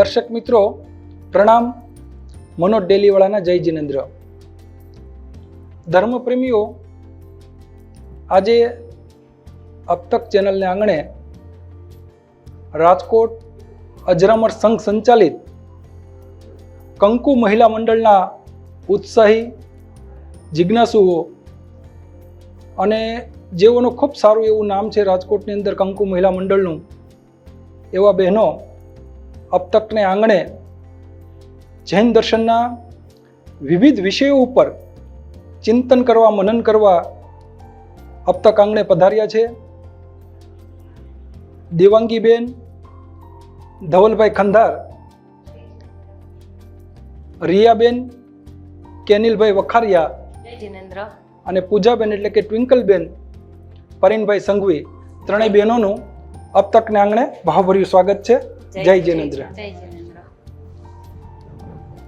દર્શક મિત્રો, પ્રણામ મનોજ ડેલીવાળાના જય જિનેન્દ્ર. ધર્મપ્રેમીઓ, આજે અબતક ચેનલને આંગણે રાજકોટ અજરામર સંઘ સંચાલિત કંકુ મહિલા મંડળના ઉત્સાહી જિજ્ઞાસુઓ અને જેઓનું ખૂબ સારું એવું નામ છે રાજકોટની અંદર કંકુ મહિલા મંડળનું, એવા બહેનો અબતકને આંગણે જૈન દર્શનના વિવિધ વિષયો ઉપર ચિંતન કરવા મનન કરવા અપતક આંગણે પધાર્યા છે. દેવાંગીબેન ધવલભાઈ ખંધાર રિયાબેન કેનિલભાઈ વખારિયા જિનેન્દ્ર. અને પૂજાબેન એટલે કે ટ્વિંકલબેન પરીનભાઈ સંઘવી ત્રણેય બહેનોનું અપતકને આંગણે ભાવભર્યું સ્વાગત છે. જય જિનેન્દ્ર.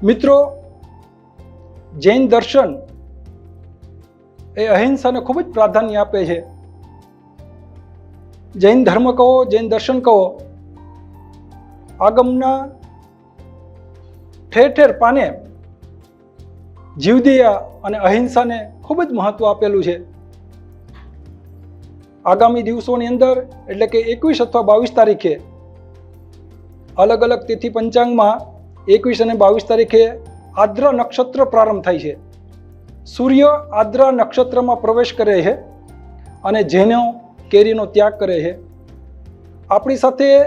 મિત્રો જૈન દર્શન એ અહિંસાને ખૂબ જ પ્રાધાન્ય આપે છે. જૈન ધર્મ કહો જૈન દર્શન કહો આગમના ઠેર ઠેર પાને જીવદયા અને અહિંસાને ખૂબ જ મહત્વ આપેલું છે. આગામી દિવસોની અંદર એટલે કે એકવીસ અથવા બાવીસ તારીખે અલગ અલગ તિથિ પંચાંગમાં એકવીસ અને બાવીસ તારીખે આદ્ર નક્ષત્ર પ્રારંભ થાય છે. સૂર્ય આદ્રા નક્ષત્રમાં પ્રવેશ કરે છે અને જેનો કેરીનો ત્યાગ કરે છે. આપણી સાથે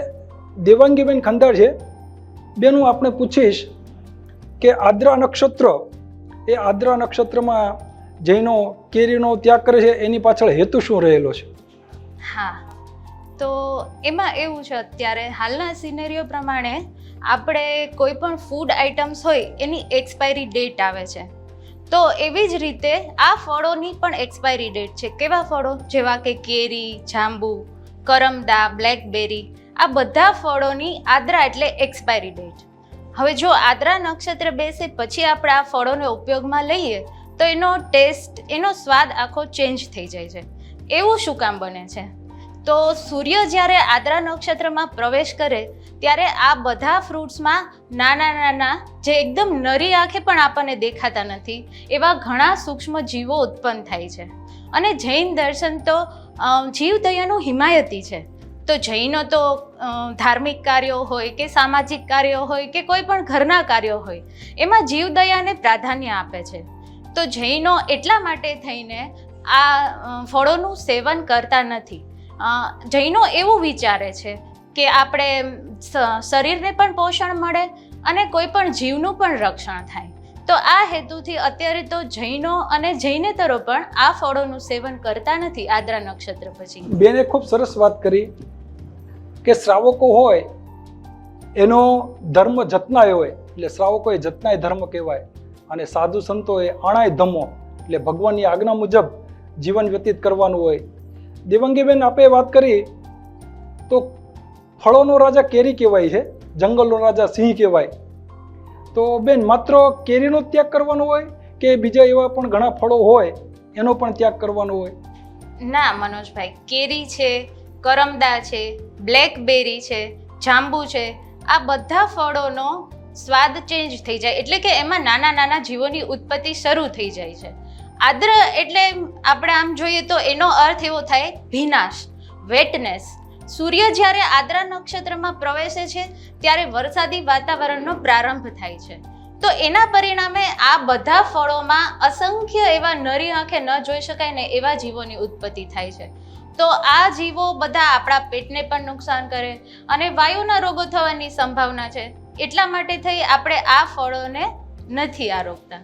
દેવાંગીબેન ખંદાર છે. બેનું, આપણે પૂછીશ કે આદ્રા નક્ષત્ર એ આદ્રા નક્ષત્રમાં જૈનો કેરીનો ત્યાગ કરે છે, એની પાછળ હેતુ શું રહેલો છે? હા. તો એમાં એવું છે, અત્યારે હાલના સિનેરીઓ પ્રમાણે આપણે કોઈ પણ ફૂડ આઇટમ્સ હોય, એની એક્સપાયરી ડેટ આવે છે. તો એવી જ રીતે આ ફળોની પણ એક્સપાયરી ડેટ છે. કેવા ફળો? જેવા કે કેરી, જાંબુ, કરમદા બ્લેકબેરી આ બધા ફળોની આદ્રા એટલે એક્સપાયરી ડેટ હવે જો આદ્રા નક્ષત્ર બેસે, પછી આપણે આ ફળોને ઉપયોગમાં લઈએ, તો એનો ટેસ્ટ એનો સ્વાદ આખો ચેન્જ થઈ જાય છે. એવું શું કામ બને છે? તો સૂર્ય જ્યારે આદ્રા નક્ષત્રમાં પ્રવેશ કરે, ત્યારે આ બધા ફ્રૂટ્સમાં નાના નાના, જે એકદમ નરી આંખે પણ આપણને દેખાતા નથી, એવા ઘણા સૂક્ષ્મ જીવો ઉત્પન્ન થાય છે. અને જૈન દર્શન તો જીવદયાનું હિમાયતી છે. તો જૈનો તો ધાર્મિક કાર્યો હોય કે સામાજિક કાર્યો હોય કે કોઈ પણ ઘરના કાર્યો હોય, એમાં જીવદયાને પ્રાધાન્ય આપે છે. તો જૈનો એટલા માટે થઈને આ ફળોનું સેવન કરતા નથી. જૈનો એવું વિચારે છે કે આપણે શરીરને પણ પોષણ મળે અને કોઈ પણ જીવનું પણ રક્ષણ થાય. તો આ હેતુથી અત્યારે તો જૈનો અને જૈનેતરો પણ આ ફળોનું સેવન કરતા નથી આદ્રા નક્ષત્ર પછી. બેને ખૂબ સરસ વાત કરી કે શ્રાવકો હોય એનો ધર્મ જતનાય હોય, એટલે શ્રાવકો એ જતનાય ધર્મ કહેવાય અને સાધુ સંતો એ આણાય ધમો, એટલે ભગવાનની આજ્ઞા મુજબ જીવન વ્યતીત કરવાનું હોય દેવાંગીબેન આપે વાત કરી, તો ફળોનો રાજા કેરી કહેવાય છે, જંગલનો રાજા સિંહ કહેવાય. તો બેન, માત્ર કેરીનો ત્યાગ કરવાનો હોય કે બીજા એવા પણ ઘણા ફળો હોય, એનો પણ ત્યાગ કરવાનો હોય? ના, મનોજભાઈ, કેરી છે કરમદા છે, બ્લેકબેરી છે, જાંબુ છે, આ બધા ફળોનો સ્વાદ ચેન્જ થઈ જાય. એટલે કે એમાં નાના નાના જીવોની ઉત્પત્તિ શરૂ થઈ જાય છે. આદ્ર એટલે આપણે આમ જોઈએ તો એનો અર્થ એવો થાય ભીનાશ વેટનેસ સૂર્ય જ્યારે આદ્રા નક્ષત્રમાં પ્રવેશે છે, ત્યારે વરસાદી વાતાવરણનો પ્રારંભ થાય છે. તો એના પરિણામે આ બધા ફળોમાં અસંખ્ય એવા નરી આંખે ન જોઈ શકાય ને એવા જીવોની ઉત્પત્તિ થાય છે. તો આ જીવો બધા આપણા પેટને પણ નુકસાન કરે અને વાયુના રોગો થવાની સંભાવના છે. એટલા માટે થઈ આપણે આ ફળોને નથી આરોગતા.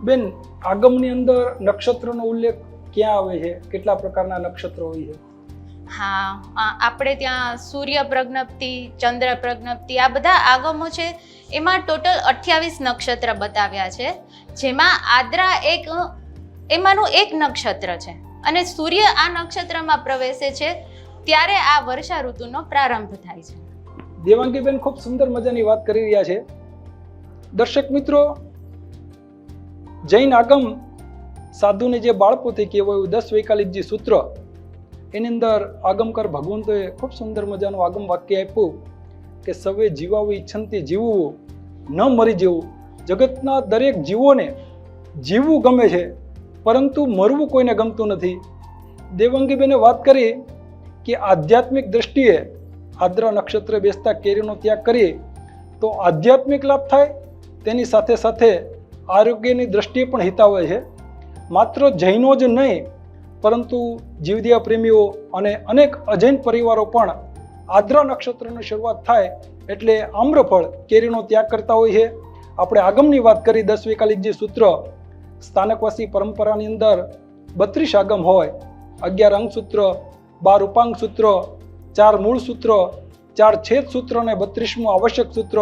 બેન આગમની અંદર નક્ષત્રનો ઉલ્લેખ ક્યાં આવે છે? કેટલા પ્રકારના નક્ષત્રો હોય છે? હા આપણે ત્યાં સૂર્ય પ્રજ્ઞપ્તિ ચંદ્ર પ્રજ્ઞપ્તિ આ બધા આગમો છે. એમાં ટોટલ અઠ્યાવીસ નક્ષત્ર બતાવ્યા છે. જેમાં આદ્રા એક એમાંનું એક નક્ષત્ર છે. અને સૂર્ય આ નક્ષત્રમાં પ્રવેશે છે ત્યારે આ વર્ષા ઋતુનો પ્રારંભ થાય છે. દેવાંગીબેન ખૂબ સુંદર મજાની વાત કરી રહ્યા છે. દર્શક મિત્રો જૈન આગમ સાધુને જે બાળપોથી કહેવાયું દસ વૈકાલિકજી સૂત્ર, એની અંદર આગમકર ભગવંતોએ ખૂબ સુંદર મજાનું આગમ વાક્ય આપ્યું કે સવે જીવાવું ઈચ્છનથી જીવવું, ન મરી જવું. જગતના દરેક જીવોને જીવવું ગમે છે, પરંતુ મરવું કોઈને ગમતું નથી. દેવંગીબેને વાત કરી કે આધ્યાત્મિક દ્રષ્ટિએ આદ્ર નક્ષત્ર બેસતા કેરીનો ત્યાગ કરીએ, તો આધ્યાત્મિક લાભ થાય, તેની સાથે સાથે આરોગ્યની દ્રષ્ટિએ પણ હિતાવહ છે. માત્ર જૈનો જ નહીં, પરંતુ જીવદિયા પ્રેમીઓ અને અનેક અજૈન પરિવારો પણ આદ્રા નક્ષત્રની શરૂઆત થાય એટલે આમ્રફળ કેરીનો ત્યાગ કરતા હોય છે. આપણે આગમની વાત કરી દસ વિકાલિક જે સૂત્ર, સ્થાનકવાસી પરંપરાની અંદર બત્રીસ આગમ હોય, અગિયાર અંગ સૂત્ર, બાર ઉપાંગ સૂત્ર, ચાર મૂળ સૂત્ર, ચાર છેદ સૂત્ર અને બત્રીસમું આવશ્યક સૂત્ર.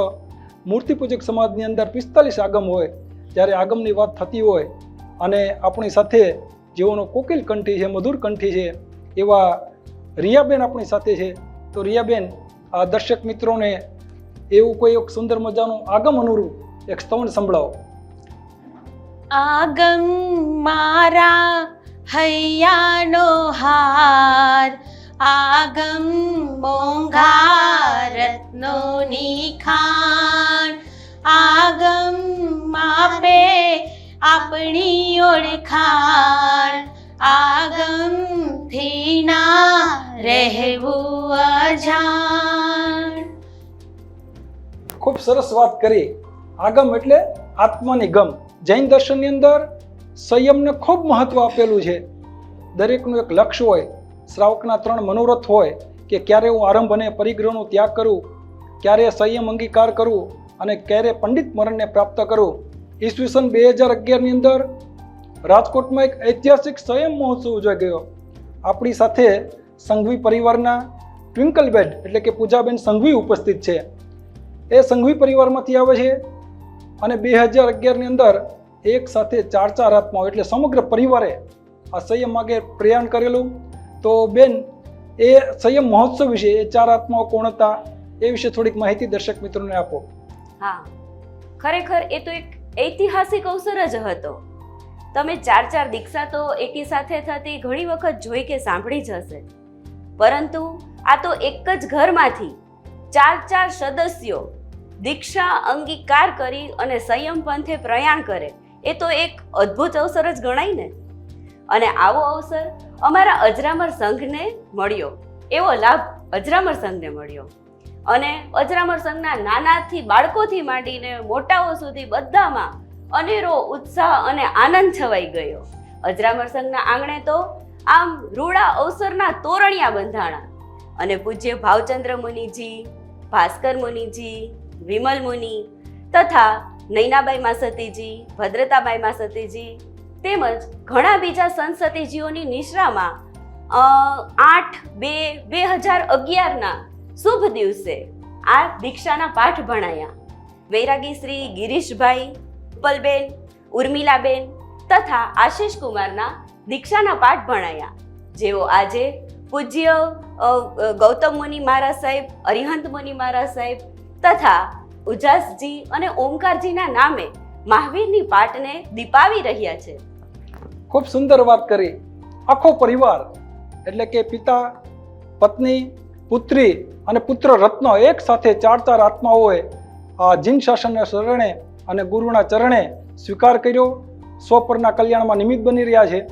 મૂર્તિપૂજક સમાજની અંદર પિસ્તાલીસ આગમ હોય જ્યારે આગમની વાત થતી હોય અને આપણી સાથે જેઓનો કોકિલ કંઠી છે, મધુર કંઠી છે, એવા રિયાબેન આપણી સાથે છે, તો રિયાબેન, આ દર્શક મિત્રોને એવું કોઈ એક સુંદર મજાનું આગમ અનુરૂપ એક સ્તવન સંભળાવો. આગમ મારા હૈયાનો હાર, આગમ મોંઘા રત્નોની ખાણ આગમ માપે આપણી ઓળખાણ આગમથી ના રહેવું અજાણ. ખૂબ સરસ વાત કરી. આગમ એટલે આત્માની ગમ. જૈન દર્શનની અંદર સંયમને ખૂબ મહત્વ આપેલું છે. દરેકનું એક લક્ષ્ય હોય, શ્રાવકના ત્રણ મનોરથ હોય કે ક્યારે હું આરંભ અને પરિગ્રહનો ત્યાગ કરું, ક્યારે સંયમ અંગીકાર કરું અને ક્યારે પંડિત મરણને પ્રાપ્ત કરું? ઈસવીસન બે હજાર અગિયારની અંદર રાજકોટમાં એક ઐતિહાસિક સંયમ મહોત્સવ ઉજવાઈ ગયો. આપણી સાથે સંઘવી પરિવારના ટ્વિંકલબેન એટલે કે પૂજાબેન સંઘવી ઉપસ્થિત છે. એ સંઘવી પરિવારમાંથી આવે છે અને બે હજાર અગિયારની અંદર એક સાથે ચાર ચાર આત્માઓ એટલે સમગ્ર પરિવારે આ સંયમ માગે પ્રયાણ કરેલું. તો બેન, એ સંયમ મહોત્સવ વિશે એ ચાર આત્માઓ કોણ હતા? એ વિશે થોડીક માહિતી દર્શક મિત્રોને આપો. હા. ખરેખર એ તો એક ઐતિહાસિક અવસર જ હતો. તમે ચાર ચાર દીક્ષા તો એકી સાથે થતી ઘણી વખત જોઈ કે સાંભળી જ હશે. પરંતુ આ તો એક જ ઘરમાંથી ચાર ચાર સદસ્યો દીક્ષા અંગીકાર કરી અને સંયમ પંથે પ્રયાણ કરે, એ તો એક અદ્ભુત અવસર જ ગણાય ને. અને આવો અવસર અમારા અજરામર સંઘને મળ્યો. એવો લાભ અજરામર સંઘને મળ્યો. અને અજરામર સંઘના નાનાથી બાળકોથી માંડીને મોટાઓ સુધી બધામાં અનેરો ઉત્સાહ અને આનંદ છવાઈ ગયો. અજરામર સંઘના આંગણે તો આમ રૂડા અવસરના તોરણિયા બંધાણા અને પૂજ્ય ભાવચંદ્ર મુનિજી, ભાસ્કર મુનિજી, વિમલ મુનિ તથા નૈનાબાઈ માસતીજી, ભદ્રતાબાઈ માસતીજી તેમજ ઘણા બીજા સંત સતીજીઓની નિશ્રામાં આઠ બે બે હજાર અગિયારના શુભ દિવસે. આ દીક્ષાના પાઠ ભણાયા. વૈરાગી શ્રી ગિરીશભાઈ, ઉપલબેન, ઉર્મિલાબેન તથા આશીષ કુમારના દીક્ષાના પાઠ ભણાયા. જેઓ આજે પૂજ્ય ગૌતમ મુનિ મહારાજ સાહેબ, અરિહંત મુનિ મહારાજ સાહેબ તથા ઉજાસજી અને ઓમકારજીના નામે મહાવીરની પાઠને દીપાવી રહ્યા છે. ખૂબ સુંદર વાત કરી. આખો પરિવાર, એટલે કે પિતા, પત્ની પુત્રી અને પુત્ર રત્ન એક સાથે ચાર ચાર આત્માઓએ આ જીન શાસનના શરણે અને ગુરુના ચરણે સ્વીકાર કર્યો. સ્વપરના કલ્યાણમાં નિમિત્ત બની રહ્યા છે.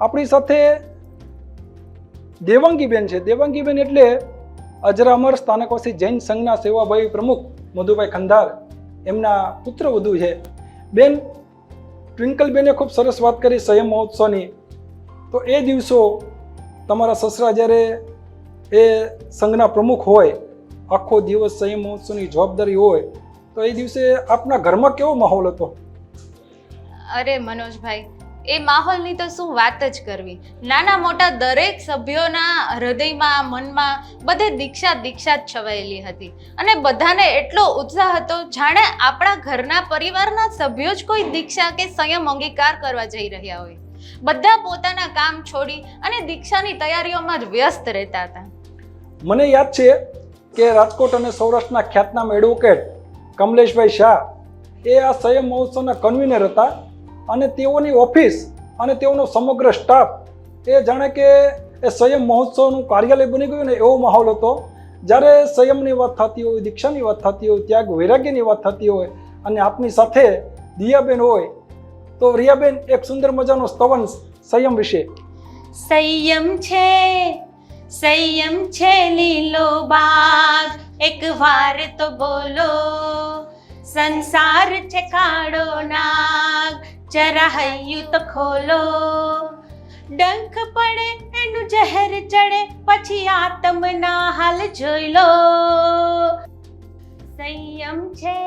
આપણી સાથે દેવાંગીબેન છે. દેવાંગીબેન એટલે અજરામર સ્થાનકવાસી જૈન સંઘના સેવાભાઈ પ્રમુખ મધુભાઈ ખંધાર. એમના પુત્ર વધુ છે. બેન, ટ્વિંકલબેને ખૂબ સરસ વાત કરી, સંયમ મહોત્સવની. તો એ દિવસો તમારા સસરા જ્યારે એ સંઘના પ્રમુખ હોય, આખો દિવસ સંયમ મહોત્સવની જવાબદારી હોય, તો એ દિવસે આપના ઘરમાં કેવો માહોલ હતો? અરે મનોજભાઈ, એ માહોલની તો શું વાત જ કરવી. નાના મોટા દરેક સભ્યોના હૃદયમાં, મનમાં બધે દીક્ષા દીક્ષા જ છવાયેલી હતી. અને બધાને એટલો ઉત્સાહ હતો, જાણે આપણા ઘરના પરિવારના સભ્યો જ કોઈ દીક્ષા કે સંયમ અંગીકાર કરવા જઈ રહ્યા હોય. બધા પોતાના કામ છોડી અને દીક્ષાની તૈયારીઓમાં જ વ્યસ્ત રહેતા હતા. મને યાદ છે કે રાજકોટ અને સૌરાષ્ટ્રના ખ્યાતનામ એડવોકેટ કમલેશભાઈ શાહ એ આ સંયમ મહોત્સવના કન્વીનર હતા અને તેઓની ઓફિસ અને તેઓનો સમગ્ર સ્ટાફ એ જાણે કે એ સંયમ મહોત્સવનું કાર્યાલય બની ગયું ને એવો માહોલ હતો. જ્યારે સંયમની વાત થતી હોય, દીક્ષાની વાત થતી હોય, ત્યાગ, વૈરાગ્યની વાત થતી હોય અને આપની સાથે દિયાબેન હોય, તો રિયાબેન, એક સુંદર મજાનો સ્તવન સંયમ વિશે. સંયમ છે. સંયમ છે લીલો બાગ. એક વાર તો બોલો, સંસાર છે કાળો નાગ. જરા હૈયું તો ખોલો. ડંખ પડે, એનું જહેર ચડે, પછી આતમના હાલ જોઈ લો. સંયમ છે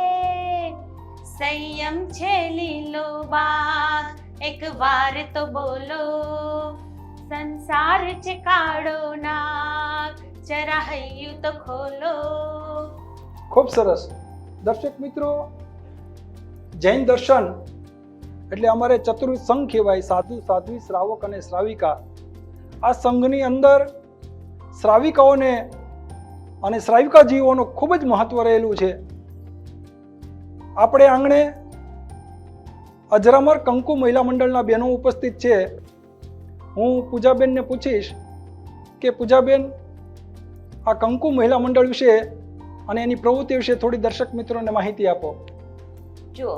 સંયમ છે લીલો બાગ. એક વાર તો બોલો સંસાર છે કાળો નાગ જરા હૈયું તો ખોલો. ખૂબ સરસ. દર્શક મિત્રો, જૈન દર્શન એટલે અમારે ચતુર્વિધ સંઘ કહેવાય, સાધુ, સાધ્વી, શ્રાવક અને શ્રાવિકા. આ સંઘની અંદર શ્રાવિકાઓને અને શ્રાવિકા જીવોનું ખૂબ જ મહત્વ રહેલું છે. આપણે આંગણે અજરામર કંકુ મહિલા મંડળના બહેનો ઉપસ્થિત છે. હું પૂજાબેનને પૂછીશ કે પૂજાબેન, આ કંકુ મહિલા મંડળ વિશે અને એની પ્રવૃત્તિ વિશે થોડી દર્શક મિત્રોને માહિતી આપો. જુઓ,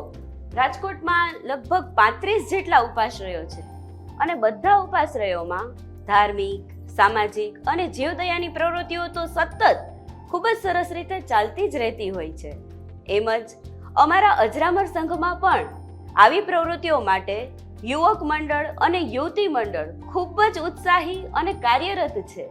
રાજકોટમાં લગભગ પાંત્રીસ જેટલા ઉપાશ્રયો છે અને બધા ઉપાશ્રયોમાં ધાર્મિક, સામાજિક અને જીવદયાની પ્રવૃત્તિઓ તો સતત ખૂબ જ સરસ રીતે ચાલતી જ રહેતી હોય છે. એમ જ અમારા અજરામર સંઘમાં પણ આવી પ્રવૃત્તિઓ માટે યુવક મંડળ અને યુવતી મંડળ ખૂબ જ ઉત્સાહી અને કાર્યરત છે.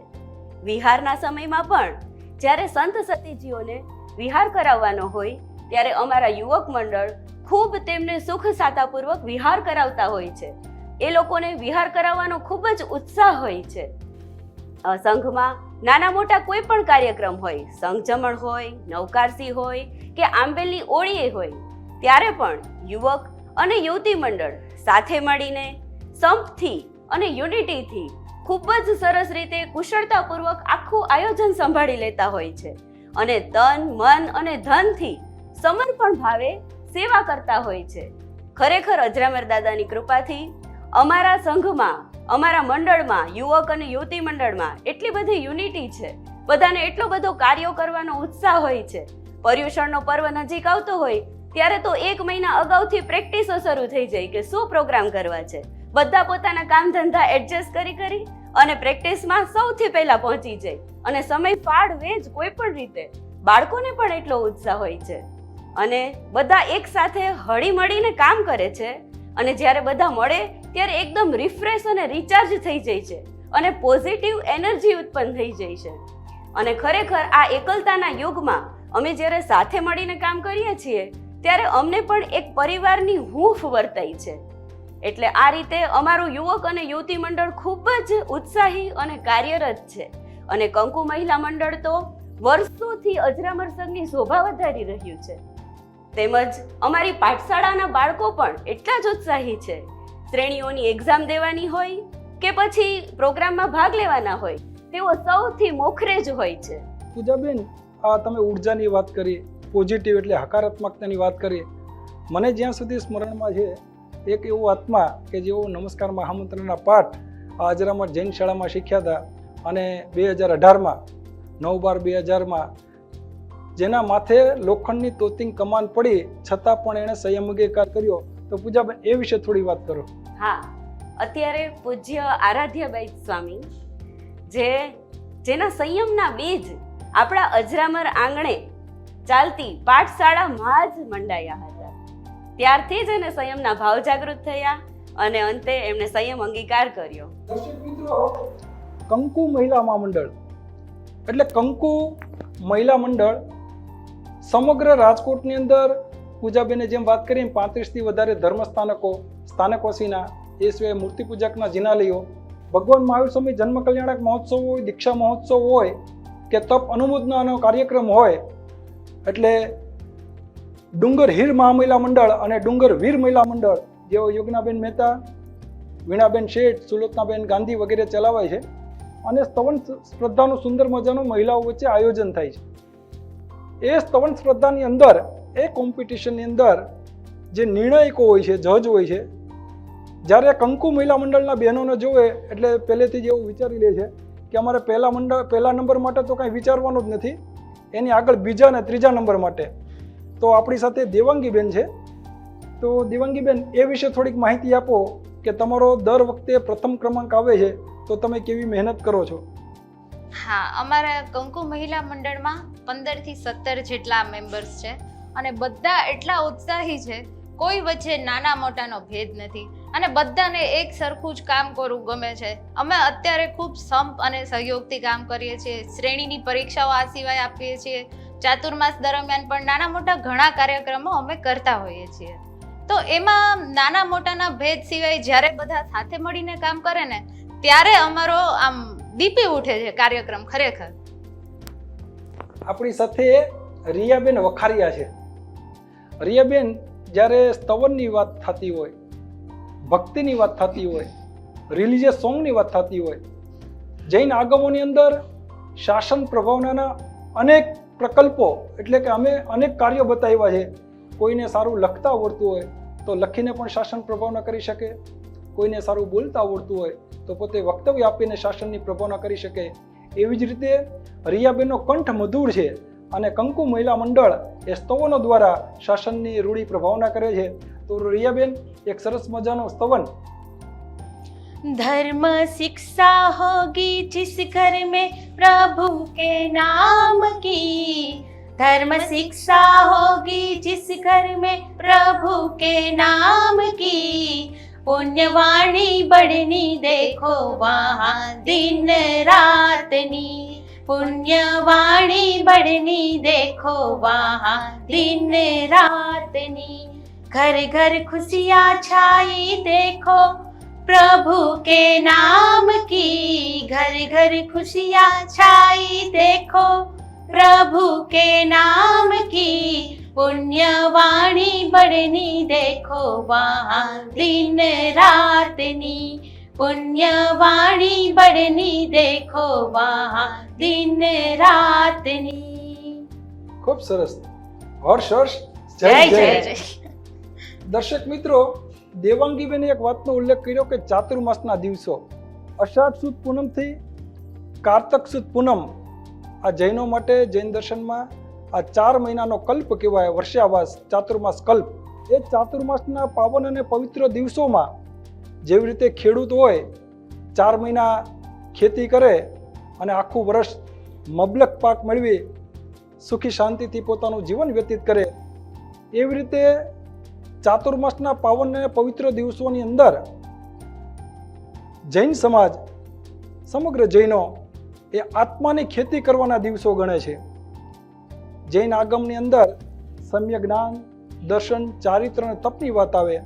વિહારના સમયમાં પણ જ્યારે સંત સતીજીઓને વિહાર કરાવવાનો હોય, ત્યારે અમારા યુવક મંડળ ખૂબ તેમને સુખ સાતાપૂર્વક વિહાર કરાવતા હોય છે. એ લોકોને વિહાર કરાવવાનો ખૂબ જ ઉત્સાહ હોય છે. સંઘમાં નાના મોટા કોઈ પણ કાર્યક્રમ હોય સંઘ જમણ હોય નવકારસી હોય કે આંબેલની ઓળીએ હોય, ત્યારે પણ યુવક અને યુવતી મંડળ સાથે મળીને સંપથી અને યુનિટીથી ખૂબ જ સરસ રીતે કુશળતાપૂર્વક આખું આયોજન સંભાળી લેતા હોય છે અને તન, મન અને ધનથી સમર્પણ ભાવે સેવા કરતા હોય છે. ખરેખર અજરામર દાદાની કૃપાથી અમારા સંઘમાં, અમારા મંડળમાં, યુવક અને યુવતી મંડળમાં એટલી બધી યુનિટી છે. બધાને એટલો બધો કાર્યો કરવાનો ઉત્સાહ હોય છે. પર્યુષણનો પર્વ નજીક આવતો હોય ત્યારે તો એક મહિના અગાઉથી પ્રેક્ટિસો શરૂ થઈ જાય કે શું પ્રોગ્રામ કરવા છે? બધા પોતાના કામ ધંધા એડજસ્ટ કરી કરી અને પ્રેક્ટિસમાં સૌથી પહેલા પહોંચી જાય. અને સમય ફાળવે જ કોઈ પણ રીતે. બાળકોને પણ એટલો ઉત્સાહ હોય છે. અને બધા એકસાથે હળીમળીને હળી મળીને કામ કરે છે. અને જ્યારે બધા મળે, ત્યારે એકદમ રિફ્રેશ અને રિચાર્જ થઈ જાય છે. અને પોઝિટિવ એનર્જી ઉત્પન્ન થઈ જાય છે. અને ખરેખર આ એકલતાના યુગમાં અમે જ્યારે સાથે મળીને કામ કરીએ છીએ ત્યારે અમને પણ એક પરિવારની હૂંફ વર્તાય છે. એટલે આ રીતે અમારું યુવક અને યુવતી મંડળ ખૂબ જ ઉત્સાહી અને કાર્યરત છે. અને કંકુ મહિલા મંડળ તો વર્ષોથી અજરામર સંઘની શોભા વધારી રહ્યું છે. તેમજ અમારી પાઠશાળાના બાળકો પણ એટલા જ ઉત્સાહી છે. શ્રેણીઓની એક્ઝામ દેવાની હોય કે પછી પ્રોગ્રામમાં ભાગ લેવાના હોય, તેઓ સૌથી મોખરે જ હોય છે. પૂજાબેન તમે ઉર્જાની વાત કરી પોઝિટિવ એટલે હકારાત્મકતાની વાત કરી મને જ્યાં સુધી સ્મરણમાં છે, એક એવો આત્મા કે જેઓ નમસ્કાર મહામંત્રના પાઠ આ જૈન શાળામાં શીખ્યા હતા અને બે હજાર અઢારમાં, નવ બાર બે હજારમાં જેના માથે લોખંડની તોતિંગ કમાન પડી, છતાં પણ એણે સંયમ અંગીકાર કર્યો. તો પૂજાબેન, એ વિશે થોડી વાત કરો. હા, અત્યારે પૂજ્ય આરાધ્યાબાઈ સ્વામી, જે, જેના સંયમના બીજ આપણા અજરામર આંગણે ચાલતી પાઠશાળામાં જ મંડાયા હતા. ત્યારથી જ એને સંયમના ભાવ જાગૃત થયા અને અંતે એમણે સંયમ અંગીકાર કર્યો. કંકુ મહિલા મહામંડળ. એટલે કંકુ મહિલા મંડળ સમગ્ર રાજકોટની અંદર પૂજાબેને જેમ વાત કરી પાંત્રીસથી વધારે ધર્મ સ્થાનકો સ્થાનકોસીના એ સિવાય મૂર્તિ પૂજકના જિનાલયો, ભગવાન મહાવીર સ્વામી જન્મ કલ્યાણક મહોત્સવ હોય, દીક્ષા મહોત્સવ હોય, કે તપ અનુમોદનાનો કાર્યક્રમ હોય એટલે ડુંગર હીર મહામહિલા મંડળ અને ડુંગર વીર મહિલા મંડળ જેઓ યોગનાબેન મહેતા, વીણાબેન શેઠ, સુલોચનાબેન ગાંધી વગેરે ચલાવાય છે અને સ્તવન સ્પર્ધાનું સુંદર મજાનું મહિલાઓ વચ્ચે આયોજન થાય છે. એ સ્તવન સ્પર્ધાની અંદર, એ કોમ્પિટિશનની અંદર જે નિર્ણાયકો હોય છે, જજ હોય છે, જ્યારે કંકુ મહિલા મંડળના બહેનોને જોવે, એટલે પહેલેથી જ એવું વિચારી લે છે કે અમારે પહેલા મંડળ, પહેલા નંબર માટે તો કાંઈ વિચારવાનું જ નથી. એની આગળ બીજા અને ત્રીજા નંબર માટે. તો આપણી સાથે દેવાંગીબેન છે. તો દેવાંગીબેન, એ વિશે થોડીક માહિતી આપો કે તમારો દર વખતે પ્રથમ ક્રમાંક આવે છે, તો તમે કેવી મહેનત કરો છો? હા, અમારા કંકુ મહિલા મંડળમાં પંદરથી સત્તર જેટલા મેમ્બર્સ છે અને બધા એટલા ઉત્સાહી છે કોઈ વચ્ચે નાના મોટાનો ભેદ નથી. અને બધાને એક સરખું જ કામ કરવું ગમે છે. અમે અત્યારે ખૂબ સંપ અને સહયોગથી કામ કરીએ છીએ. શ્રેણીની પરીક્ષાઓ આ સિવાય આપીએ છીએ. ચાતુર્માસ દરમિયાન પણ નાના મોટા ઘણા કાર્યક્રમો અમે કરતા હોઈએ છીએ. તો એમાં નાના મોટાના ભેદ સિવાય જ્યારે બધા સાથે મળીને કામ કરે ને, ત્યારે અમારો આમ દીપી ઉઠે છે કાર્યક્રમ ખરેખર. આપણી સાથે રિયાબેન વખારિયા છે. રિયાબેન જ્યારે સ્તવનની વાત થતી હોય, ભક્તિની વાત થતી હોય રિલિજિયસ સોંગની વાત થતી હોય, જૈન આગમોની અંદર શાસન પ્રભાવનાના અનેક પ્રકલ્પો, એટલે કે અમે અનેક કાર્યો બતાવ્યા છે. કોઈને સારું લખતા આવડતું હોય, તો લખીને પણ શાસન પ્રભાવના કરી શકે. કોઈને સારું બોલતા આવડતું હોય, તો પોતે વક્તવ્ય આપીને શાસનની પ્રભાવના કરી શકે. એવી જ રીતે રિયાબેનનો કંઠ મધુર છે. અને કંકુ મહિલા મંડળ એ સ્તવનો દ્વારા શાસનની રૂઢી પ્રભાવના કરે છે તો રિયાબેન એક સરસ મજાનો સ્તવન धर्म शिक्षा होगी जिस घर में प्रभु के नाम की धर्म शिक्षा होगी जिस घर में प्रभु के नाम की पुण्यवाणी बढ़नी देखो वहाँ दिन रातनी પુણ્યવાણી બળની દેખો વાહા. દિન રાતની ઘર ઘર ખુશિયા છાઈ દેખો. પ્રભુ કે નામ કી ઘર ઘર ખુશિયા છાઈ દેખો. પ્રભુ કે નામ કી પુણ્યવાણી બળની દેખો વાહા. દિન રાતની પુણ્યવાણી બળની દેખો વહા દિન રાતની. ખૂબ સરસ. હર્ષ હર્ષ. જય જય દર્શક મિત્રો દેવાંગીબેને એક વાતનો ઉલ્લેખ કર્યો કે ચાતુર્માસના દિવસો. અષાઢ સુદ પૂનમથી કારતક સુદ પૂનમ આ જૈનો માટે જૈન દર્શનમાં આ ચાર મહિનાનો કલ્પ કહેવાય વર્ષાવાસ ચાતુર્માસ કલ્પ. એ ચાતુર્માસના પાવન અને પવિત્ર દિવસોમાં જેવી રીતે ખેડૂત હોય, ચાર મહિના ખેતી કરે અને આખું વર્ષ મબલક પાક મેળવી સુખી શાંતિથી પોતાનું જીવન વ્યતીત કરે, એવી રીતે ચાતુર્માસના પાવન અને પવિત્ર દિવસોની અંદર જૈન સમાજ, સમગ્ર જૈનો એ આત્માની ખેતી કરવાના દિવસો ગણે છે. જૈન આગમની અંદર સમ્ય જ્ઞાન દર્શન, ચારિત્ર અને તપની વાત આવે.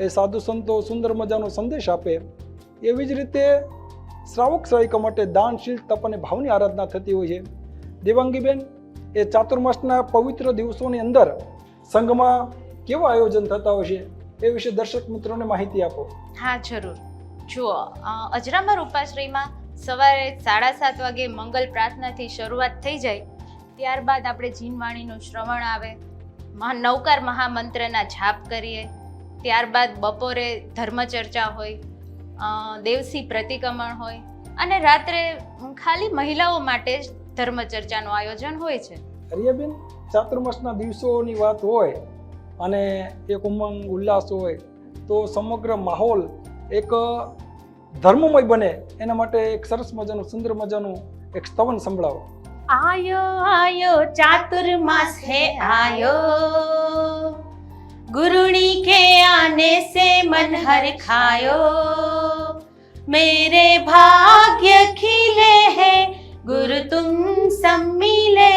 એ સાધુ સંતો સુંદર મજાનો સંદેશ આપે, એવી જ રીતે શ્રાવક શ્રાવિકા માટે દાનશીલ તપ અને ભાવની આરાધના થતી હોય છે. દેવાંગીબેન, એ ચાતુર્માસના પવિત્ર દિવસોની અંદર સંઘમાં કેવા આયોજન થતા હોય છે એ વિશે દર્શક મિત્રોને માહિતી આપો. હા, જરૂર. જુઓ અજરામર ઉપાશ્રયમાં સવારે સાડા સાત વાગે મંગલ પ્રાર્થનાથી શરૂઆત થઈ જાય. ત્યારબાદ આપણે જીનવાણીનું શ્રવણ આવે. નવકાર મહામંત્રના જાપ કરીએ. ત્યારબાદ બપોરે ધર્મચર્ચા હોય દેવસી પ્રતિક્રમણ હોય અને રાત્રે ખાલી મહિલાઓ માટે જ ધર્મચર્ચાનું આયોજન હોય છે. હરિયાબેન ચાતુર્માસના દિવસોની વાત હોય અને એક ઉમંગ ઉલ્લાસ હોય તો સમગ્ર માહોલ એક ધર્મમય બને. એના માટે એક સરસ મજાનું સુંદર મજાનું એક સ્તવન સંભળાવો. આયો આયો ચાતુર્માસ હે આયો. गुरुणी के आने से मन हर खायो। मेरे भाग्य खिले है, गुरु तुम सब मिले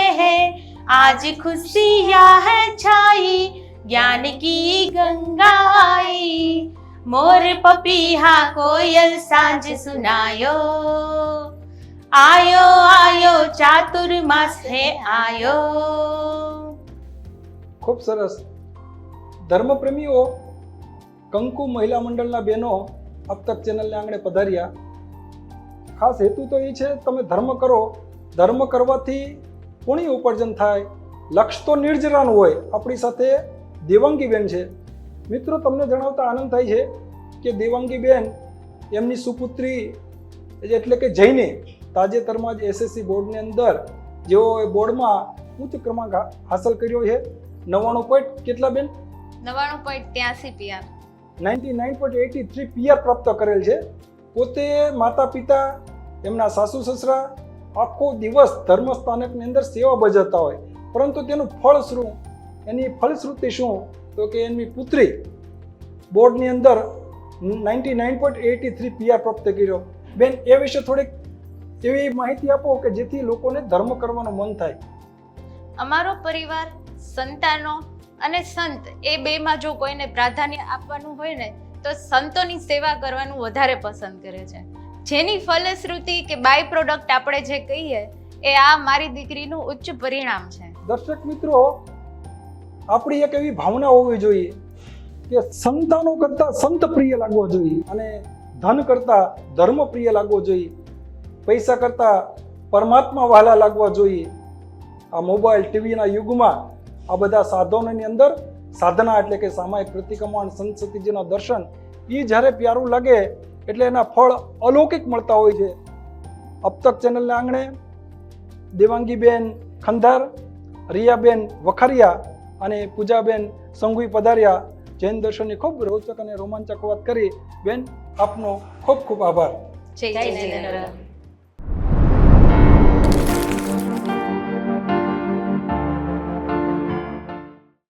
आज खुशिया है छाई, ज्ञान की गंगा आई। मोर पपीहा कोयल साँझ सुनायो। आयो आयो, चातुर्मास है, आयो। खूब सरस। ધર્મપ્રેમીઓ કંકુ મહિલા મંડળના બહેનો અબ તક ચેનલને આંગણે પધાર્યા. ખાસ હેતુ તો એ છે, તમે ધર્મ કરો. ધર્મ કરવાથી પુણ્ય ઉપાર્જન થાય. લક્ષ્ય તો નિર્જરાનું હોય. આપણી સાથે દેવાંગીબેન છે. મિત્રો, તમને જણાવતા આનંદ થાય છે કે દેવાંગીબેન એમની સુપુત્રી એટલે કે જઈને તાજેતરમાં જ એસએસસી બોર્ડની અંદર જેઓએ બોર્ડમાં ઉચ્ચ ક્રમાંક હાંસલ કર્યો છે. નવ્વાણું પોઈન્ટ કેટલા બેન? નવાણું point ત્યાસી PR ninety nine point eighty three PR પ્રાપ્ત કરેલ છે. પોતે માતા પિતા એમના સાસુ સસરા આખો દિવસ ધર્મ સ્થાનકની અંદર સેવા બજાવતા હોય. પરંતુ તેનું ફળ શું એની ફળશ્રુતિ શું? તો કે એમની પુત્રી બોર્ડની અંદર ninety nine point eighty three PR પ્રાપ્ત કર્યો. બેન એ વિશે થોડીક એવી માહિતી આપો કે જેથી લોકોને ધર્મ કરવાનું મન થાય. અમારો પરિવાર સંતાનો અને સંત એ બેમાં જો કોઈને પ્રાધાન્ય આપવાનું હોય ને, તો સંતોની સેવા કરવાનું વધારે પસંદ કરે છે. જેની ફલશ્રુતિ કે બાય પ્રોડક્ટ આપણે જે કહીએ, એ આ મારી દીકરીનું ઉચ્ચ પરિણામ છે. દર્શક મિત્રો, આપણી એક એવી ભાવના હોવી જોઈએ કે સંતાનો કરતાં સંત પ્રિય લાગવો જોઈએ અને ધન કરતાં ધર્મ પ્રિય લાગવો જોઈએ. પૈસા કરતાં પરમાત્મા વહાલા લાગવા જોઈએ. આ મોબાઈલ, ટીવીના યુગમાં આ બધા સાધનોની અંદર સાધના એટલે કે સામાયિક પ્રતિક્રમણ સંસ્કૃતિજીના દર્શન એ જ્યારે પ્યારું લાગે એટલે એના ફળ અલૌકિક મળતા હોય છે અબતક ચેનલના આંગણે દેવાંગીબેન ખંધાર રિયાબેન વખારિયા અને પૂજાબેન સંઘવી પધાર્યા જૈન દર્શનની ખૂબ રોચક અને રોમાંચક વાત કરી બેન આપનો ખૂબ ખૂબ આભાર જય જય